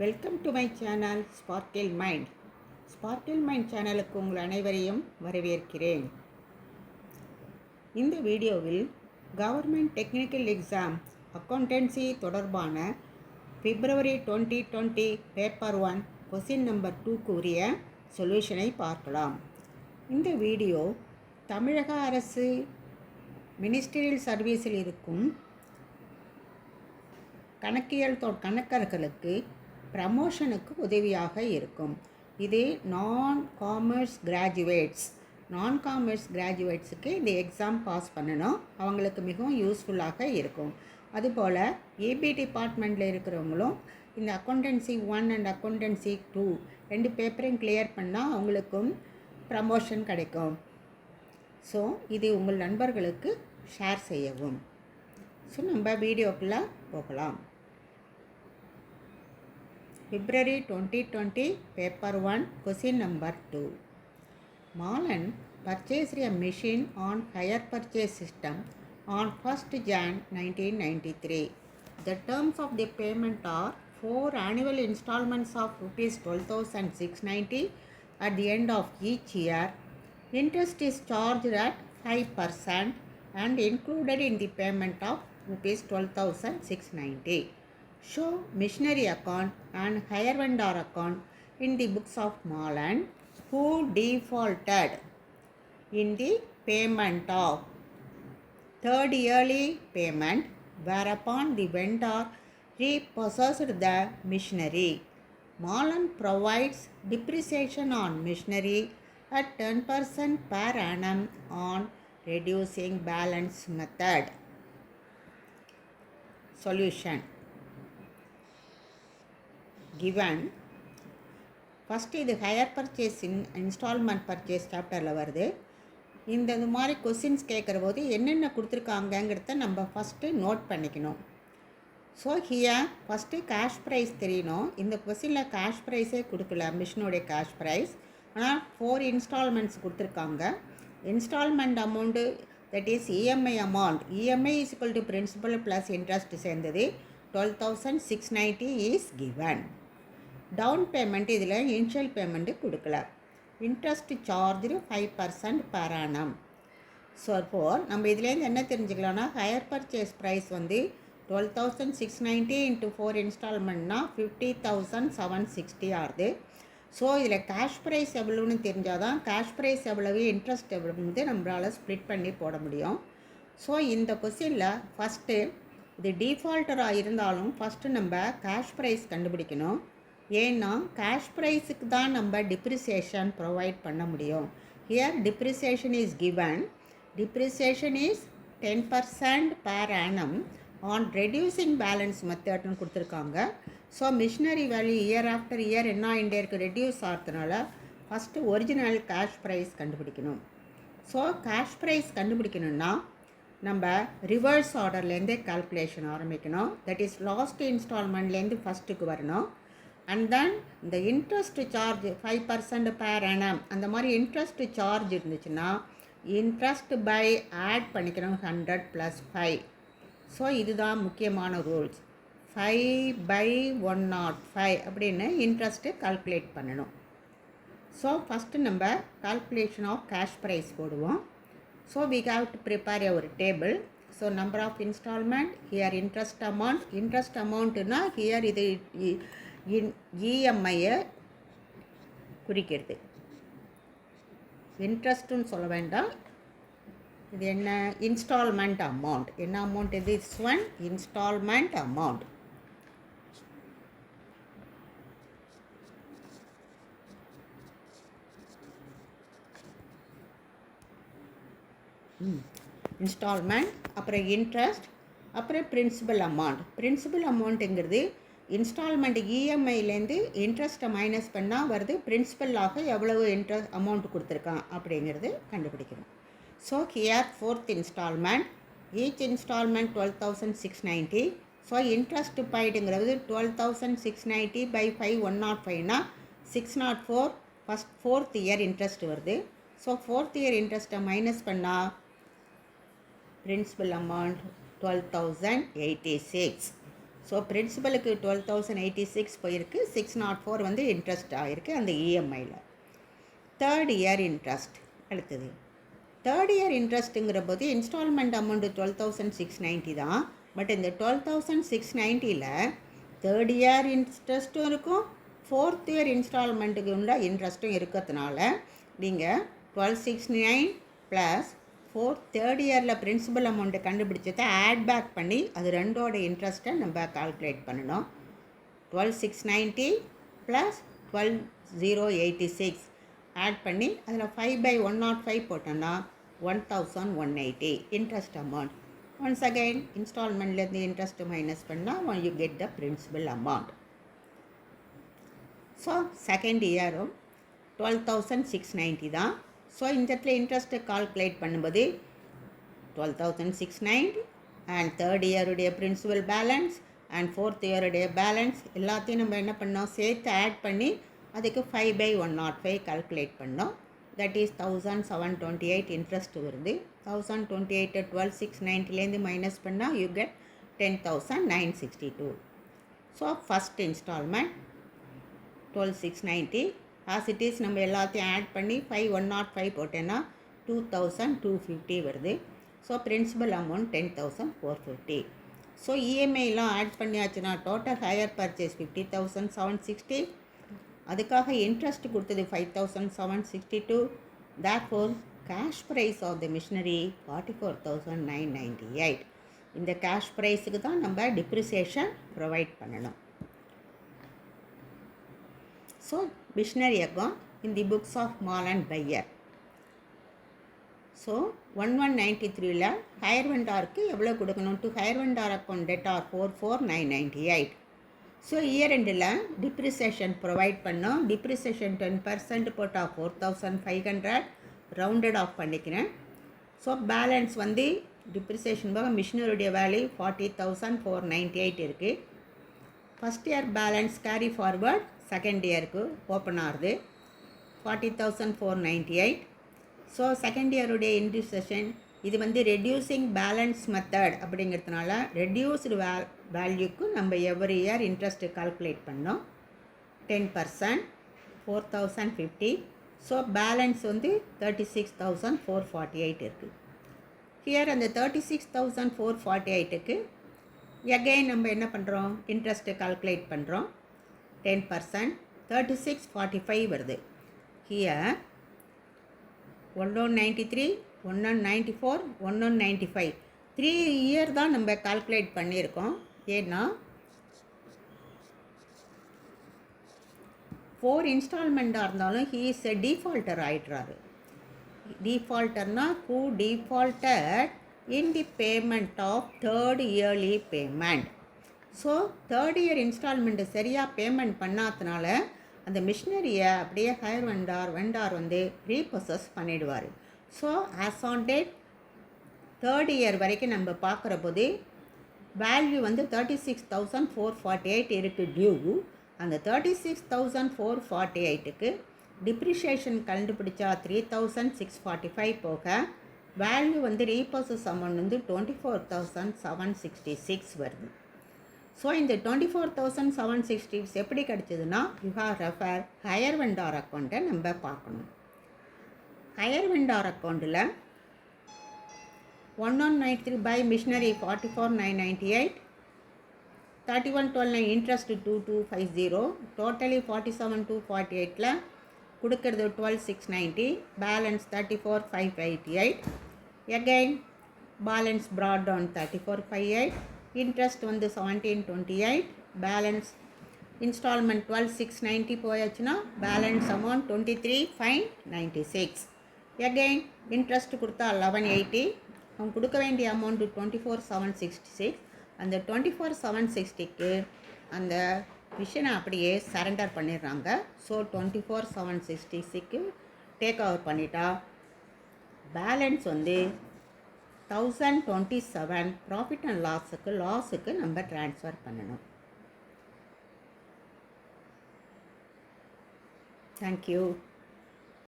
Welcome to my channel sparkle mind sparkle mind சேனலுக்கு உங்கள் அனைவரையும் வரவேற்கிறேன். இந்த வீடியோவில் கவர்மெண்ட் டெக்னிக்கல் எக்ஸாம் அக்கௌண்டன்சி தொடர்பான February twenty twenty paper one question number டூக்கு உரிய சொல்யூஷனை பார்க்கலாம். இந்த வீடியோ தமிழக அரசு மினிஸ்டரியல் சர்வீஸில் இருக்கும் கணக்கியல் தொ கணக்கர்களுக்கு ப்ரமோஷனுக்கு உதவியாக இருக்கும். இது நான் காமர்ஸ் கிராஜுவேட்ஸ் நான் காமர்ஸ் கிராஜுவேட்ஸுக்கு இந்த எக்ஸாம் பாஸ் பண்ணணும். அவங்களுக்கு மிகவும் யூஸ்ஃபுல்லாக இருக்கும். அதுபோல் ஏபி டிபார்ட்மெண்ட்டில் இருக்கிறவங்களும் இந்த accountancy one and accountancy two ரெண்டு பேப்பரையும் கிளியர் பண்ணால் அவங்களுக்கும் ப்ரமோஷன் கிடைக்கும். ஸோ இது உங்கள் நண்பர்களுக்கு ஷேர் செய்யவும். ஸோ நம்ம வீடியோக்குள்ளே போகலாம். February 2020, paper 1, question number 2. Malan purchased a machine on hire purchase system on 1st Jan 1993. The terms of the payment are 4 annual installments of rupees 12690 at the end of each year. Interest is charged at 5% and included in the payment of rupees 12690. Show missionary account and hire vendor account in the books of Malan who defaulted in the payment of third yearly payment whereupon the vendor repossessed the machinery. Malan provides depreciation on machinery at 10% per annum on reducing balance method. Solution given first இது hire purchase in installment purchase சாப்டரில் வருது. இந்த இது மாதிரி questions கேட்குற போது என்னென்ன கொடுத்துருக்காங்கங்கிறத நம்ம ஃபஸ்ட்டு நோட் பண்ணிக்கணும். So here first cash price தெரியணும். இந்த கொஸ்டினில் கேஷ் ப்ரைஸே கொடுக்கல மிஷினுடைய கேஷ் ப்ரைஸ் ஆனால் ஃபோர் இன்ஸ்டால்மெண்ட்ஸ் கொடுத்துருக்காங்க. Installment amount that is EMI amount EMI is equal to principal plus interest சேர்ந்தது. Twelve thousand six ninety is given down payment இதில் இனிஷியல் பேமெண்ட்டு கொடுக்கல. Interest charge five percent per so four நம்ம இதுலேருந்து என்ன தெரிஞ்சுக்கலாம்னா hire purchase price வந்து twelve thousand six ninety into four இன்ஸ்டால்மெண்ட்னா fifty thousand seven sixty ஆகுது. So இதில் cash price எவ்வளோன்னு தெரிஞ்சால் தான் கேஷ் ப்ரைஸ் எவ்வளவு இன்ட்ரெஸ்ட் எவ்வளோ வந்து நம்மளால் ஸ்ப்ளிட் பண்ணி போட முடியும். ஸோ இந்த கொஸ்டினில் ஃபஸ்ட்டு இது டிஃபால்ட்டராக இருந்தாலும் ஃபஸ்ட்டு நம்ம கேஷ் ப்ரைஸ் கண்டுபிடிக்கணும். ஏன்னா கேஷ் ப்ரைஸுக்கு தான் நம்ம டிப்ரிசியேஷன் ப்ரொவைட் பண்ண முடியும். Here depreciation is given depreciation is ten percent per annum on reducing balance மெத்தட்னு கொடுத்துருக்காங்க. So machinery value year after year என்ன ஆகிட்டே இருக்குது ரெடியூஸ் ஆகிறதுனால ஃபஸ்ட்டு ஒரிஜினல் கேஷ் ப்ரைஸ் கண்டுபிடிக்கணும். ஸோ கேஷ் ப்ரைஸ் கண்டுபிடிக்கணும்னா நம்ம ரிவர்ஸ் ஆர்டர்லேருந்தே கால்குலேஷன் ஆரம்பிக்கணும். தட் இஸ் லாஸ்ட் இன்ஸ்டால்மெண்ட்லேருந்து ஃபஸ்ட்டுக்கு வரணும். அண்ட் தென் இந்த interest charge five percent per annum அந்த மாதிரி இன்ட்ரெஸ்ட் சார்ஜ் இருந்துச்சுன்னா இன்ட்ரெஸ்ட் பை ஆட் பண்ணிக்கணும் ஹண்ட்ரட் ப்ளஸ் ஃபைவ் ஸோ இதுதான் முக்கியமான rules five by one nought five அப்படின்னு இன்ட்ரெஸ்ட்டு கால்குலேட் பண்ணணும். ஸோ ஃபஸ்ட்டு நம்ம கால்குலேஷன் ஆஃப் கேஷ் ப்ரைஸ் போடுவோம். So we have to prepare ஒரு table so number of instalment here interest amount interest அமௌண்ட்டுனா here இது in இஎம்ஐயை குறிக்கிறது. இன்ட்ரெஸ்ட்டுன்னு சொல்ல வேண்டாம். இது என்ன? Instalment amount. என்ன அமௌண்ட் இது? Is one instalment amount. Instalment அப்புறம் இன்ட்ரெஸ்ட் அப்புறம் பிரின்சிபல் அமௌண்ட். பிரின்சிபல் அமௌண்ட்டுங்கிறது இன்ஸ்டால்மெண்ட் இஎம்ஐலேருந்து இன்ட்ரெஸ்ட்டை மைனஸ் பண்ணால் வருது பிரின்ஸிபல்லாக எவ்வளவு இன்ட்ரெஸ்ட் அமௌண்ட் கொடுத்துருக்கான் அப்படிங்கிறது கண்டுபிடிக்கணும். So here fourth installment each installment twelve thousand six ninety so interest பாயிட்டுங்கிறது twelve thousand six ninety by five one nought ஃபைவ்னா six nought four first fourth year interest வருது. ஸோ ஃபோர்த் இயர் இன்ட்ரெஸ்ட்டை minus பண்ணால் principal amount twelve thousand eighty six so பிரின்சிபலுக்கு twelve thousand eighty six போயிருக்கு. Six nought four வந்து interest ஆகிருக்கு அந்த இஎம்ஐயில் third year interest அடுத்தது. Third year இன்ட்ரெஸ்ட்டுங்கிற போது instalment amount twelve thousand six ninety தான். பட் இந்த டுவெல் தௌசண்ட் சிக்ஸ் நைன்ட்டியில் தேர்ட் இயர் இன்ட்ரெஸ்ட்டும் இருக்கும். ஃபோர்த் இயர் இன்ஸ்டால்மெண்ட்டுக்கு உள்ள இன்ட்ரெஸ்ட்டும் இருக்கிறதுனால நீங்கள் twelve six nine plus fourth third இயரில் பிரின்சிபல் அமௌண்ட்டை கண்டுபிடிச்சதை ஆட் பேக் பண்ணி அது ரெண்டோட இன்ட்ரெஸ்ட்டை நம்ம கால்குலேட் பண்ணணும். Twelve six ninety plus twelve zero eighty six add பண்ணி அதில் five by one nought five போட்டோன்னா one thousand one eighty interest amount once again இன்ஸ்டால்மெண்ட்லேருந்து interest minus பண்ணால் one you get the principal amount so second இயரும் twelve thousand six ninety தான். So இந்த இடத்துல இன்ட்ரெஸ்ட்டை calculate பண்ணும்போது twelve thousand six ninety and third இயருடைய principal balance and fourth இயருடைய balance எல்லாத்தையும் நம்ம என்ன பண்ணோம்? சேர்த்து ஆட் பண்ணி அதுக்கு five by one nought five calculate பண்ணோம். That is thousand seven twenty eight interest வருது. Thousand twenty eight twelve six நைன்ட்டிலேருந்து minus பண்ணால் you get ten thousand nine sixty two so first instalment twelve six ninety as it is நம்ம எல்லாத்தையும் add பண்ணி five one nought five போட்டேன்னா two thousand two fifty வருது. So principal amount ten thousand four fifty so இஎம்ஐலாம் add பண்ணியாச்சுன்னா total hire purchase fifty thousand seven sixty அதுக்காக interest கொடுத்தது five thousand seven sixty two that four cash price of the machinery forty four thousand nine ninety eight இந்த cash ப்ரைஸுக்கு தான் நம்ம depreciation provide பண்ணணும். So machinery account in the books of mall and buyer so one one ninety த்ரீல hire வெண்டாருக்கு எவ்வளோ கொடுக்கணும்? To hire vendor account debtor four four nine ninety eight so year ரெண்டில் டிப்ரிசேஷன் ப்ரொவைட் பண்ணோம். டிப்ரிசேஷன் ten percent போட்டால் four thousand five hundred rounded off பண்ணிக்கிறேன். So balance வந்து depreciation போக மிஷினருடைய value forty thousand four ninety eight இருக்குது first year balance carry forward second இயருக்கு open ஆகுது. Forty thousand four ninety eight so second இயருடைய இன்ட்ரிசெஷன் இது வந்து reducing balance method அப்படிங்கிறதுனால reduced வே வேல்யூக்கு நம்ம எவ்ரி இயர் இன்ட்ரெஸ்ட்டு கால்குலேட் பண்ணோம். Ten percent four thousand fifty so balance வந்து thirty six thousand four forty eight இருக்குது ஹியர் அந்த thirty six thousand four forty எயிட்டுக்கு எகைன் நம்ம என்ன பண்ணுறோம் இன்ட்ரெஸ்ட்டு கால்குலேட் பண்ணுறோம் ten percent thirty six forty five வருது. Here one one ninety three one one ninety four one one ninety five three year தான் நம்ம கால்குலேட் பண்ணியிருக்கோம். ஏன்னா ஃபோர் இன்ஸ்டால்மெண்ட்டாக இருந்தாலும் ஹீ இஸ் எ டிஃபால்ட்டர் ஆகிடுறாரு டிஃபால்ட்டர்னால் who defaulter in the payment of third yearly payment so third year instalment சரியாக payment பண்ணாதனால அந்த மிஷினரியை அப்படியே ஹையர் வெண்டார் வெண்டார் வந்து ரீப்ரொசஸ் பண்ணிடுவார். So as on date third year வரைக்கும் நம்ம பார்க்குற போது வேல்யூ வந்து thirty six thousand four forty eight இருக்குது டியூ அந்த thirty six thousand four forty எயிட்டுக்கு டிப்ரிஷியேஷன் கண்டுபிடிச்சா three thousand six forty five போக வேல்யூ வந்து ரீபர்சஸ் அமௌண்ட் வந்து twenty four thousand seven sixty six வருது. ஸோ இந்த twenty four thousand seven sixty எப்படி கிடச்சிதுன்னா you have refer hire vendor அக்கௌண்ட்டை நம்ம பார்க்கணும். ஹையர் வெண்டார் அக்கௌண்ட்டில் one one nine three by machinery forty four nine ninety eight thirty one twelve nine interest two two five zero totally forty seven two forty எயிட்டில் கொடுக்கறது twelve six ninety balance thirty four five eighty eight again balance brought down thirty four five eight interest வந்து seventeen twenty eight balance installment twelve six ninety போயாச்சுன்னா balance amount twenty three five ninety six again interest கொடுத்தா eleven eighty அவங்க கொடுக்க வேண்டிய amount twenty four seven sixty six அந்த twenty four seven சிக்ஸ்டிக்கு அந்த மிஷினை அப்படியே சரண்டர் பண்ணிடுறாங்க. So twenty four seven sixty சிக்கு டேக் ஓவர் பண்ணிட்டா பேலன்ஸ் வந்து thousand twenty seven profit and லாஸுக்கு லாஸுக்கு நம்ம ட்ரான்ஸ்ஃபர் பண்ணணும். தேங்க்யூ